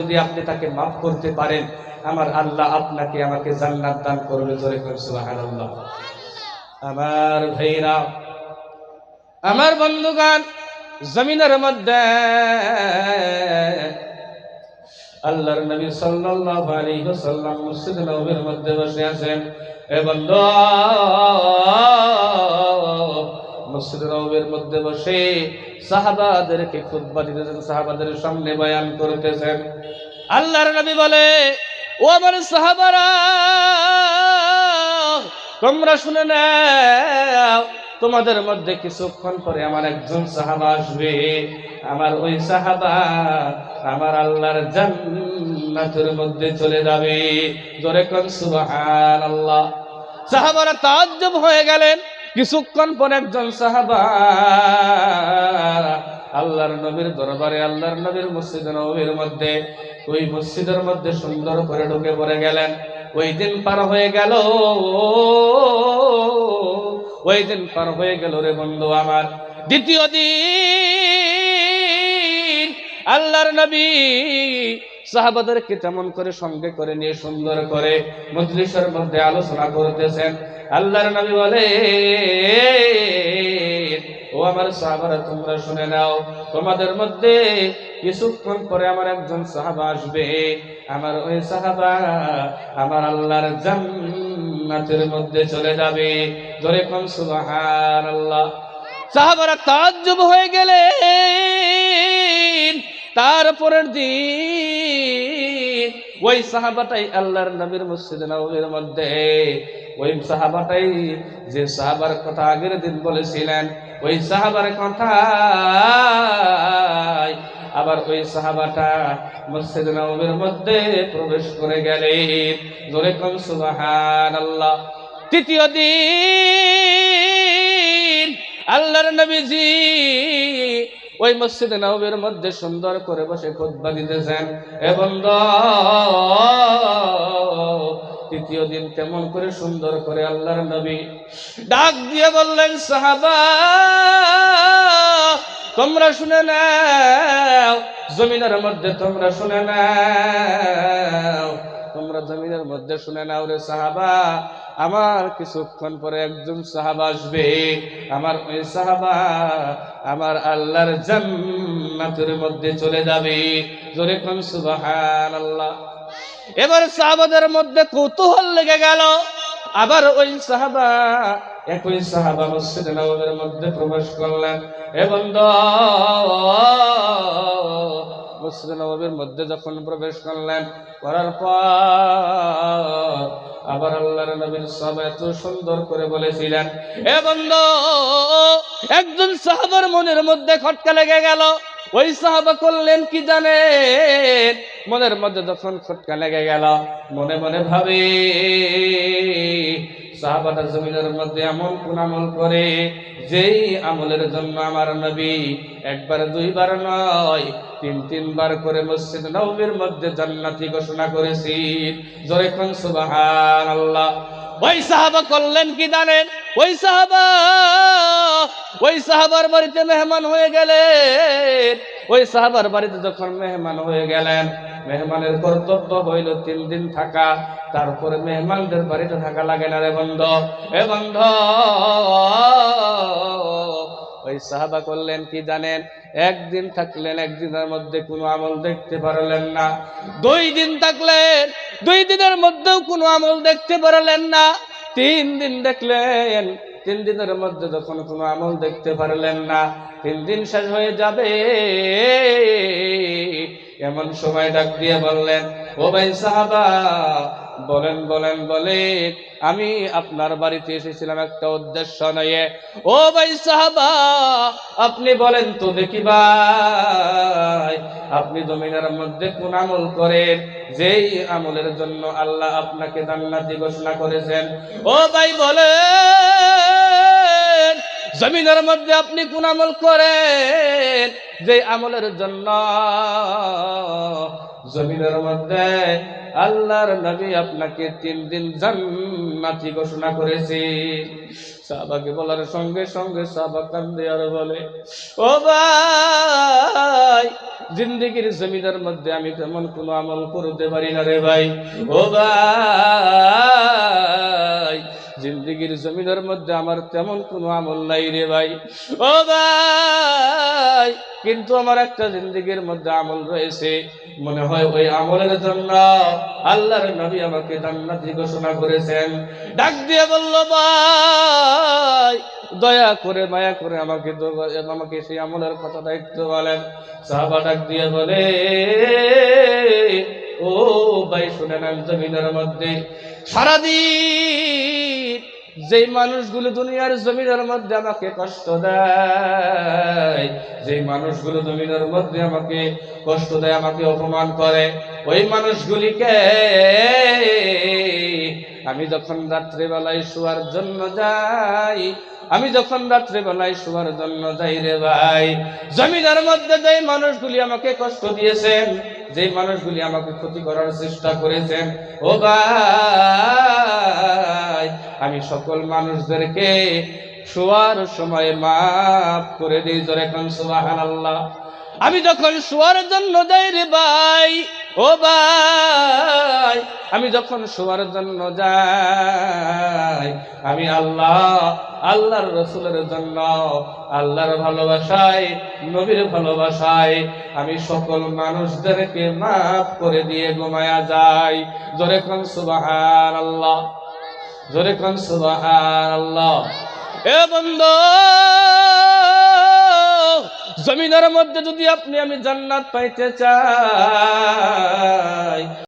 যদি আপনি তাকে মাফ করতে পারেন, আমার আল্লাহ আপনাকে আমাকে জান্নাত দান করবে জোরে সুবহানাল্লাহ। আমার ভাইরা, আমার বন্ধুগান জমিনের মধ্যে আল্লাহর নবী সাল্লাল্লাহু আলাইহি ওয়াসাল্লাম মসজিদ নববীর মধ্যে বসে আছেন। এ বন্ধু মসজিদ নববীর মধ্যে বসে সাহাবাদেরকে খুতবা দিতেছেন, সাহাবাদের সামনে বয়ান করতেছেন। আল্লাহর নবী বলে, ও আমার সাহাবারা, তোমরা শুনে নাও, তোমাদের মধ্যে কিছুক্ষণ পরে আমার একজন সাহাবা আসবে। আমার ওই সাহাবা আমার আল্লাহর জান্নাতের মধ্যে চলে যাবে। জোরে কোন, সুবহানাল্লাহ। সাহাবারা তাজ্জব হয়ে গেলেন। কিছুক্ষণ পর একজন সাহাবা, আল্লাহর নবীর দরবারে, আল্লাহর নবীর মসজিদ নবীর মধ্যে, ওই মসজিদের মধ্যে সুন্দর করে ঢুকে পড়ে গেলেন। ওই দিন পার হয়ে গেল। ওই দিন পার হয়ে গেল রে বন্ধু আমার। দ্বিতীয় দিন আল্লাহর নবী সাহাবাদেরকে তেমন করে সঙ্গে করে নিয়ে, সুন্দর করে মজলিসের মধ্যে আলোচনা করতেছেন। আল্লাহর নবী বলে ও আমার সাহাবারা, তোমরা শুনে নাও, তোমাদের মধ্যে কিছুক্ষণ পরে আমার একজন সাহাবা আসবে। আমার ওই সাহাবা আমার আল্লাহর জান্নাতের মধ্যে চলে যাবে। ধরে কোন, সুবহানাল্লাহ। সাহাবারা তাজ্জব হয়ে গেলেন। তারপরের দিন ওই সাহাবাটাই আল্লাহর নবীর মসজিদ নবীর মধ্যে। ওই সাহাবাটাই যে সাহাবার কথা আগের দিন বলেছিলেন, ওই সাহাবার কথা আবার ওই সাহাবাটা মসজিদ নবীর মধ্যে প্রবেশ করে গেলেন। জোরে কম সুবাহান আল্লাহ তৃতীয় দিন আল্লাহর নবীজি ওই মসজিদে নবীর মধ্যে সুন্দর করে বসে খুতবা দিতেছেন। এবং তৃতীয় দিন কেমন করে সুন্দর করে আল্লাহর নবী ডাক দিয়ে বললেন, সাহাবা, তোমরা শুনে নাও, জমিনের মধ্যে তোমরা শুনে নাও। তোমরা জমিনের মধ্যে শুনে নাও রে সাহাবা। আমার কিছুক্ষণ পরে একজন সাহাবা আসবে। আমার ওই সাহাবা আমার আল্লাহর জান্নাতের মধ্যে চলে যাবে। জোরে কোন সুবহানাল্লাহ। এবার সাহাবাদের মধ্যে কৌতূহল লেগে গেল। আবার ওই সাহাবা একই সাহাবা মসজিদ নবমের মধ্যে প্রবেশ করলেন। এবং মসজিদ নবীর মধ্যে যখন প্রবেশ করলেন, করার পর আবার আল্লাহর নবীর সব এত সুন্দর করে বলেছিলেন, এ বন্ধ, একজন সাহাবার মনের মধ্যে খটকা লেগে গেল। ওই সাহাবা করলেন কি জানেন? মনের মধ্যে যখন খটকা লেগে গেল, মনে মনে ভাবে সাহাবাটা জমিনের মধ্যে এমন কোন আমল করে, যেই আমলের জন্য আমার নবী একবার, দুইবার নয়, তিন, তিনবার করে মসজিদ নবীর মধ্যে জান্নাতি ঘোষণা করেছি। জোরে কোন সুবাহান আল্লাহ ওই সাহাবা করলেন কি জানেন? ওই সাহাবা ওই সাহাবার বাড়িতে মেহমান হয়ে গেলেন। ওই সাহাবার বাড়িতে যখন মেহমান হয়ে গেলেন, মেহমানের কর্তব্য হইল তিন দিন থাকা। তারপরে মেহমানদের বাড়িতে থাকা লাগে না রে বন্ধ, এ বন্ধ। ওই সাহাবা করলেন কি জানেন? একদিন থাকলেন, একদিনের মধ্যে কোনো আমল দেখতে পারলেন না। দুই দিন থাকলেন, দুই দিনের মধ্যেও কোনো আমল দেখতে পারলেন না। তিন দিন দেখলেন তিন দিনের মধ্যে যখন কোনো আমল দেখতে পারলেন না, তিন দিন শেষ হয়ে যাবে। এমন সময় ডাক দিয়ে বললেন, ও ভাই সাহাবা, বলেন বলেন বলেন আমি আপনার বাড়িতে এসেছিলাম একটা উদ্দেশ্য নিয়ে। ও ভাই সাহাবা, আপনি বলেন তো দেখি ভাই, আপনি জমিনের মধ্যে কোন আমল করেন? যেই আমলের জন্য আল্লাহ আপনাকে জান্নাতি ঘোষণা করেছেন। ও ভাই বলেন জমিনের মধ্যে আপনি কোন আমল করেন? যে আমলের জন্য জমিনের মধ্যে আল্লাহর নবী আপনাকে তিন দিন জান্নাতি ঘোষণা করেছে। সাহাবাকে বলার সঙ্গে সঙ্গে সাহাবা কান্দে আর বলে, ও ভাই, জিন্দিগির জমিনের মধ্যে আমি তেমন কোনো আমল করতে পারি না রে ভাই। ও ভাই জিন্দিগির জমিনের মধ্যে আমার তেমন কোনো আমল নাই রে ভাই। ও ভাই, কিন্তু আমার একটা জিন্দিগির মধ্যে আমল রয়েছে। মনে হয় ওই আমলের জন্য আল্লাহর নবী আমাকে জান্নাতি ঘোষণা করেছেন। ডাক দিয়ে বলল, ভাই, দয়া করে, মায়া করে আমাকে আমাকে সেই আমলের কথা একটু বলেন। সাহাবা ডাক দিয়ে বলে, ও ভাই, শুনে নেন জমিনের মধ্যে সারাদিন যেই মানুষগুলো দুনিয়ার জমিনের মধ্যে আমাকে কষ্ট দেয়, যেই মানুষগুলো জমিনের মধ্যে আমাকে কষ্ট দেয়, আমাকে অপমান করে, ওই মানুষগুলিকে আমি যখন রাত্রিবেলায় শোয়ার জন্য যাই আমি যখন রাত্রেবেলায় শোয়ার জন্য যাই রে ভাই জমিনের মধ্যে যে মানুষগুলি আমাকে কষ্ট দিয়েছেন যে মানুষগুলি আমাকে ক্ষতি করার চেষ্টা করেছেন, ও ভাই, আমি সকল মানুষদেরকে শোয়ার সময় মাফ করে দিই জোরে কান সুবাহ আল্লাহ আমি যখন শোয়ার জন্য যাই রে ভাই, ও ভাই, আমি যখন শোয়ার জন্য যাই, আমি আল্লাহ, আল্লাহর রসুলের জন্য, আল্লাহর ভালোবাসায়, নবীর ভালোবাসায়, আমি সকল মানুষদেরকে মাফ করে দিয়ে ঘুমায়া যাই। জোরে খান সুবাহান আল্লাহ জোরে খান সুবাহান আল্লাহ এ বন্ধু জমিনের মধ্যে যদি আপনি আমি জান্নাত পাইতে চাই